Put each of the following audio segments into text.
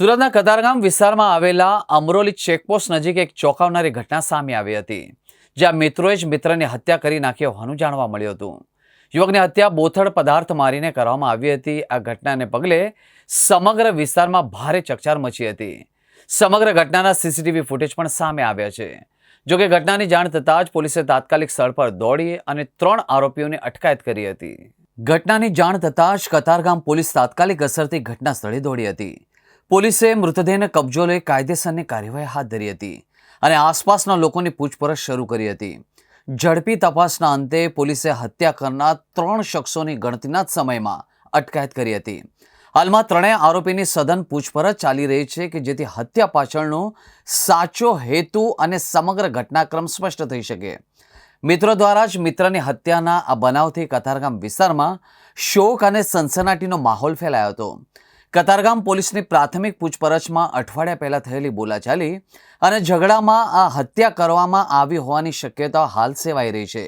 સુરતના કતારગામ વિસ્તારમાં આવેલા અમરોલી ચેકપોસ્ટ નજીક એક ચોંકાવનારી ઘટના સામે આવી હતી, જ્યાં મિત્રોએ જ મિત્રની હત્યા કરી નાખી હોવાનું જાણવા મળ્યું હતું. યુવકની હત્યા બોથડ પદાર્થ મારીને કરવામાં આવી હતી. આ ઘટનાને પગલે સમગ્ર વિસ્તારમાં ભારે ચકચાર મચી હતી. સમગ્ર ઘટનાના સીસીટીવી ફૂટેજ પણ સામે આવ્યા છે. જોકે ઘટનાની જાણ થતાં જ પોલીસે તાત્કાલિક સ્થળ પર દોડી અને ત્રણ આરોપીઓને અટકાયત કરી હતી. ઘટનાની જાણ થતાં જ કતારગામ પોલીસ તાત્કાલિક અસરથી ઘટના સ્થળે દોડી હતી. પોલીસે મૃતદેહને કબજો લઈ કાયદેસરની કાર્યવાહી હાથ ધરી હતી અને આસપાસના લોકોની પૂછપરછ શરૂ કરી હતી. ઝડપી તપાસના અંતે પોલીસે હત્યા કરનાર ત્રણ શખ્સોની ગણતરીના જ સમયમાં અટકાયત કરી હતી. હાલમાં ત્રણેય આરોપીની સઘન પૂછપરછ ચાલી રહી છે કે જેથી હત્યા પાછળનો સાચો હેતુ અને સમગ્ર ઘટનાક્રમ સ્પષ્ટ થઈ શકે. મિત્રો દ્વારા જ મિત્રની હત્યાના આ બનાવથી કતારગામ વિસ્તારમાં શોક અને સનસનાટીનો માહોલ ફેલાયો હતો. કતારગામ પોલીસની પ્રાથમિક પૂછપરછમાં અઠવાડિયા પહેલા થયેલી બોલાચાલી અને ઝઘડામાં આ હત્યા કરવામાં આવી હોવાની શક્યતા હાલ સેવાઈ રહી છે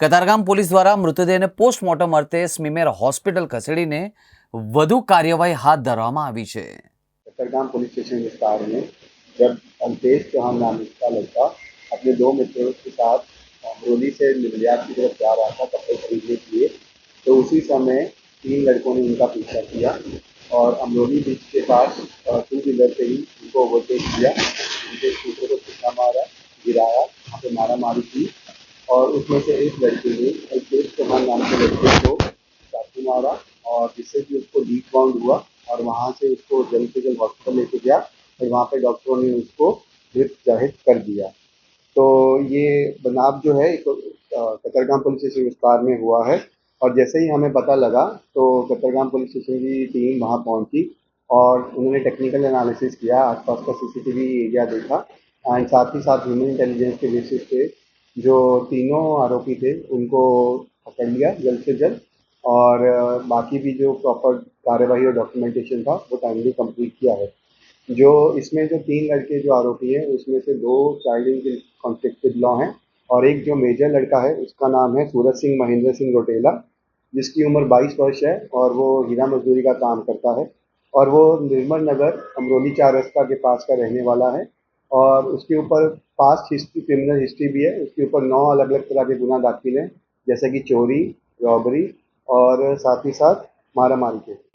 કતારગામ પોલીસ દ્વારા મૃતદેહને પોસ્ટમોર્ટમ અર્થે સ્મીમેર હોસ્પિટલ ખસેડીને વધુ કાર્યવાહી હાથ ધરવામાં આવી છે कतरगाम पुलिस स्टेशन विस्तार में जब अल्पेश चौहान नाम का लड़का अपने दो मित्रों के साथ अमरोली से निर्यात की तरफ जा रहा था कपड़े खरीदने के लिए तो उसी समय तीन लड़कों ने उनका पीछा किया और अमरोली बीच के पास टू व्हीलर से ही उनको ओवरटेक किया। उनके स्कूटर को धक्का मारा, गिराया, वहाँ पे मारा मारी की। और उसमें से एक लड़के ने अल्पेश चौहान नाम के लड़के को चाकू मारा और जिससे कि उसको लीक बाउंड हुआ और वहाँ से उसको जल्द से जल्द हॉस्पिटल लेके गया और वहाँ पे डॉक्टरों ने उसको मृत ज़ाहिर कर दिया। तो ये बनाव जो है कतरगाम पुलिस स्टेशन विस्तार में हुआ है। और जैसे ही हमें पता लगा तो कतरगाम पुलिस स्टेशन की टीम वहाँ पहुँची और उन्होंने टेक्निकल एनालिसिस किया, आसपास का सीसीटीवी एरिया देखा। एंड साथ ही साथ ह्यूमन इंटेलिजेंस के बेसिस पे जो तीनों आरोपी थे, उनको पकड़ लिया जल्द से जल्द। और बाकी भी जो प्रॉपर कार्यवाही और डॉक्यूमेंटेशन था, वो टाइमली कंप्लीट किया है। जो, इसमें जो तीन लड़के जो आरोपी हैं, उसमें से दो child in conflict with law हैं और एक जो मेजर लड़का है, उसका नाम है सूरज सिंह महेंद्र सिंह रोटेला। जिसकी उम्र 22 वर्ष है और वो हीरा मजदूरी का काम करता है और वो निर्मल नगर अमरोली चार रस्ता के पास का रहने वाला है और उसके ऊपर पास्ट हिस्ट्री, क्रिमिनल हिस्ट्री भी है। उसके ऊपर नौ अलग अलग तरह के गुना दाखिल हैं, जैसे कि चोरी, रॉबरी और साथ ही साथ मारामारी के।